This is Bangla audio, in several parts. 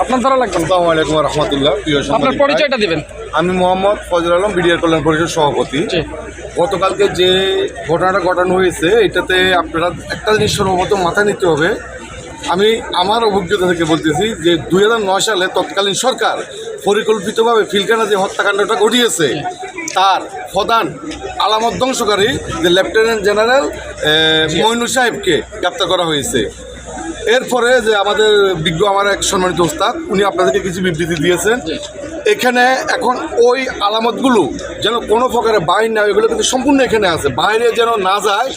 আপনার দ্বারা লাগবে না। আসসালামু আলাইকুম রহমতুল্লাহ প্রিয় আপনার। পরিচয়টা দিবেন আমি মোহাম্মদ ফজল আলম বিডিআর কল্যাণ পরিষদ সভাপতি গতকালকে যে ঘটনাটা ঘটানো হয়েছে এটাতে আপনারা একটা জিনিস সর্বপ্রথম মাথায় নিতে হবে আমি আমার অভিজ্ঞতা থেকে বলতেছি যে দু হাজার নয় সালে তৎকালীন সরকার পরিকল্পিতভাবে ফিলকানা যে হত্যাকাণ্ডটা ঘটিয়েছে, তার প্রধান আলামত ধ্বংসকারী যে লেফটেন্যান্ট জেনারেল মইনু সাহেবকে গ্রেপ্তার করা হয়েছে। এরপরে যে আমাদের বিজ্ঞ, আমার এক সম্মানিত ওস্তাদ, উনি আপনাদেরকে কিছু বিবৃতি দিয়েছেন। এখানে এখন ওই আলামতগুলো যেন কোনো প্রকারের বাইরে না এগুলো কিন্তু সম্পূর্ণ এখানে আছে। বাইরে যেন না যায়।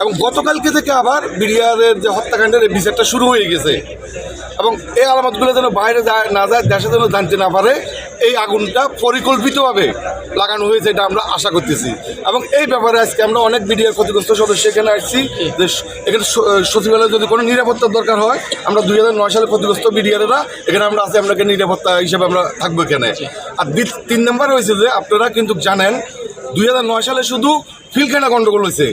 এবং গতকালকে থেকে আবার বিডিআরের যে হত্যাকাণ্ডের এই বিচারটা শুরু হয়ে গেছে। এবং এই আলামতগুলো যেন বাইরে যায়, না যায়, দেশে যেন জানতে না পারে, এই আগুনটা পরিকল্পিতভাবে লাগানো হয়েছে এটা আমরা আশা করতেছি। এবং এই ব্যাপারে আজকে আমরা অনেক বিডিআর ক্ষতিগ্রস্ত সদস্য এখানে আসছি। যে এখানে সচিবালয়ে যদি কোনো নিরাপত্তার দরকার হয়, আমরা দুই হাজার নয় সালে ক্ষতিগ্রস্ত বিডিআরেরা, এখানে আমরা আছি আপনাকে নিরাপত্তা হিসেবে আমরা থাকব। এখানে আর তিন নম্বর হয়েছে যে আপনারা কিন্তু জানেন দুই হাজার নয় সালে শুধু ফিলখানা গণ্ডগোল হয়েছে।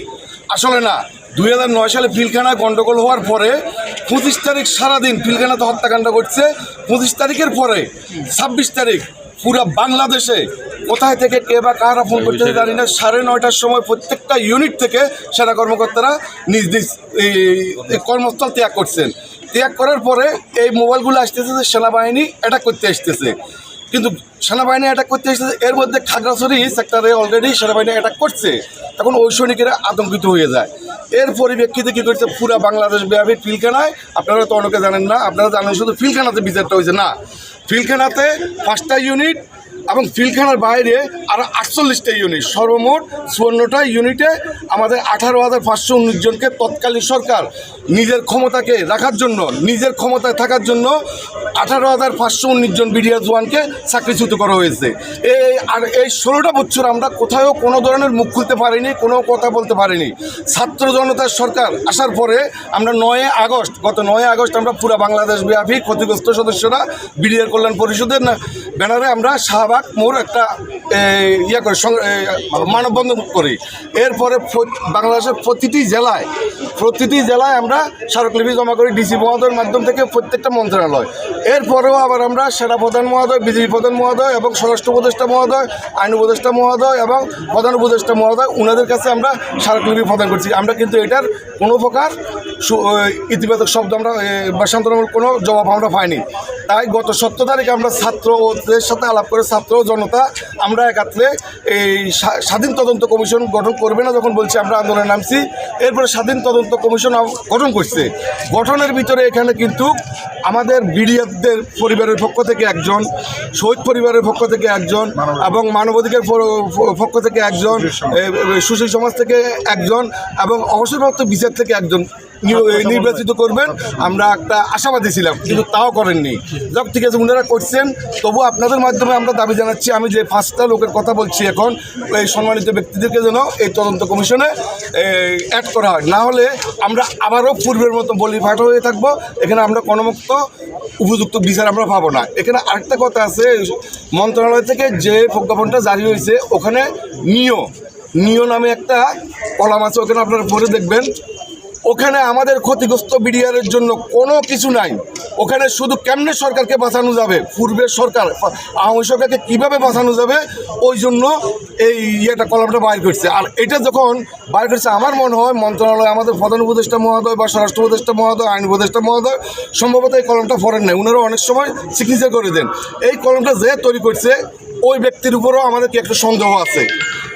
আসলে না দুই হাজার নয় সালে পিলখানা গণ্ডগোল হওয়ার পরে পঁচিশ তারিখ সারাদিন পিলখানাতে হত্যাকাণ্ড করছে পঁচিশ তারিখের পরে ছাব্বিশ তারিখ পুরা বাংলাদেশে কোথায় থেকে কে বা কারা ফোন করতে জানি না। সাড়ে নয়টার সময় প্রত্যেকটা ইউনিট থেকে সেনা কর্মকর্তারা নিজ নিজ এই এই কর্মস্থল ত্যাগ করছেন। ত্যাগ করার পরে এই মোবাইলগুলো আসতেছে যে সেনাবাহিনী অ্যাটাক করতে আসতেছে। কিন্তু সেনাবাহিনী অ্যাটাক করতে এসেছে, এর মধ্যে খাগড়াছড়ি সেক্টরে অলরেডি সেনাবাহিনী অ্যাটাক করছে। তখন ওই সৈনিকেরা আতঙ্কিত হয়ে যায়। এর পরিপ্রেক্ষিতে কী করছে? পুরো বাংলাদেশ ব্যাপী ফিলখানায়, আপনারা তো অনেকে জানেন না, আপনারা জানেন শুধু ফিলখানাতে বিচারটা হয়েছে না। ফিলখানাতে পাঁচটা ইউনিট এবং ফিলখানার বাইরে আরও আটচল্লিশটা ইউনিট সর্বমোট চুয়ান্নটা ইউনিটে আমাদের আঠারো হাজার পাঁচশো উনিশ জনকে তৎকালীন সরকার নিজের ক্ষমতাকে রাখার জন্য, নিজের ক্ষমতায় থাকার জন্য আঠারো হাজার পাঁচশো উনিশ জন বিডিআর জওয়ানকে চাকরিচ্যুত করা হয়েছে। এই আর এই ষোলোটা বছর আমরা কোথাও কোনো ধরনের মুখ খুলতে পারিনি, কোনো কথা বলতে পারিনি। ছাত্র জনতার সরকার আসার পরে আমরা নয় আগস্ট, গত নয় আগস্ট আমরা পুরা বাংলাদেশ ব্যাপী ক্ষতিগ্রস্ত সদস্যরা বিডিআর কল্যাণ পরিষদের ব্যানারে আমরা শাহবাগ মোড় একটা ইয়ে করে মানববন্ধন করি। এরপরে বাংলাদেশের প্রতিটি জেলায় প্রতিটি জেলায় আমরা স্মারকলিপি জমা করি, ডিসি মহোদয়ের মাধ্যম থেকে প্রত্যেকটা মন্ত্রণালয়। এরপরেও আবার আমরা সেনা প্রধান মহোদয়, বিজেপি প্রধান মহোদয় এবং স্বরাষ্ট্র উপদেষ্টা মহোদয়, আইন উপদেষ্টা মহোদয় এবং প্রধান উপদেষ্টা মহোদয় ওনাদের কাছে আমরা স্মারকলিপি প্রদান করছি। আমরা কিন্তু এটার কোনো প্রকার ইতিবাচক শব্দ আমরা শান্তনামূলক কোনো জবাব আমরা পাইনি। তাই গত সতেরো তারিখে আমরা ছাত্রদের সাথে আলাপ করে ছাত্র জনতা আমরা একাত্রে এই স্বা- স্বাধীন তদন্ত কমিশন গঠন করবে না যখন বলছি আমরা আন্দোলনে নামছি, এরপরে স্বাধীন তদন্ত কমিশন গঠন করছে। গঠনের ভিতরে এখানে কিন্তু আমাদের বিডিএফদের পরিবারের পক্ষ থেকে একজন, শহীদ পরিবারের পক্ষ থেকে একজন এবং মানবাধিকার পক্ষ থেকে একজন সুশীল সমাজ থেকে একজন এবং অবসরপ্রাপ্ত বিচার থেকে একজন নির্বাচিত করবেন। আমরা একটা আশাবাদী ছিলাম কিন্তু তাও করেননি। যাক ঠিক আছে ওনারা করছেন। তবু আপনাদের মাধ্যমে আমরা দাবি জানাচ্ছি আমি যে পাঁচটা লোকের কথা বলছি এখন এই সম্মানিত ব্যক্তিদেরকে যেন এই তদন্ত কমিশনে অ্যাড করা হয়। না হলে আমরা আবারও পূর্বের মতো বলি ফাটা হয়ে থাকব। এখানে আমরা কর্মমুক্ত উপযুক্ত বিচার আমরা পাবো না। এখানে আরেকটা কথা আছে মন্ত্রণালয় থেকে যে প্রজ্ঞাপনটা জারি হয়েছে ওখানে নিয় নিও নামে একটা কলাম আছে ওখানে আপনারা পড়ে দেখবেন। ওখানে আমাদের ক্ষতিগ্রস্ত বিডিআরের জন্য কোনো কিছু নাই। ওখানে শুধু কেমনে সরকারকে বাঁচানো যাবে? পূর্বের সরকার, আওয়ামী সরকারকে কীভাবে বাঁচানো যাবে? ওই জন্য এই ইয়েটা, কলমটা বাইর করছে। আর এটা যখন বাইর করছে, আমার মনে হয় মন্ত্রণালয়, আমাদের প্রধান উপদেষ্টা মহোদয় বা স্বরাষ্ট্র উপদেষ্টা মহোদয়, আইন উপদেষ্টা মহোদয়, সম্ভবত এই কলমটা ফরেন নাই ওনারা অনেক সময় সিগনেচার করে দেন। এই কলমটা যে তৈরি করছে ওই ব্যক্তির উপরও আমাদের কি একটা সন্দেহ আছে?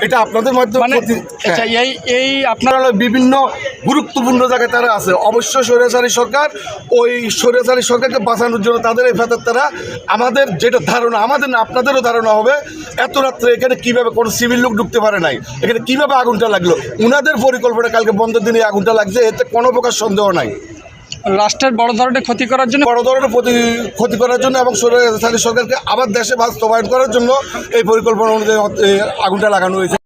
এটা আপনাদের মাধ্যমে মানে প্রতি- আচ্ছা হ্যাঁ। এই এই আপনারা বিভিন্ন গুরুত্বপূর্ণ জায়গায় তারা আছে। অবশ্য স্বৈরাচারী সরকার ওই স্বৈরাচারী সরকারকে বাঁচানোর জন্য তাদের এই ফেতার তারা। আমাদের যেটা ধারণা আমাদের না আপনাদেরও ধারণা হবে এত রাত্রে এখানে কীভাবে কোনো সিভিল লোক ঢুকতে পারে নাই। এখানে কীভাবে আগুনটা লাগল? উনাদের পরিকল্পনা কালকে বন্ধের দিনে আগুনটা লাগছে এতে কোনো প্রকার সন্দেহ নাই। রাষ্ট্রের বড় ধরনের ক্ষতি করার জন্য বড় ধরনের ক্ষতি করার জন্য এবং সরকারকে আবার দেশে বাস্তবায়ন করার জন্য এই পরিকল্পনা অনুযায়ী আগুনটা লাগানো হয়েছে।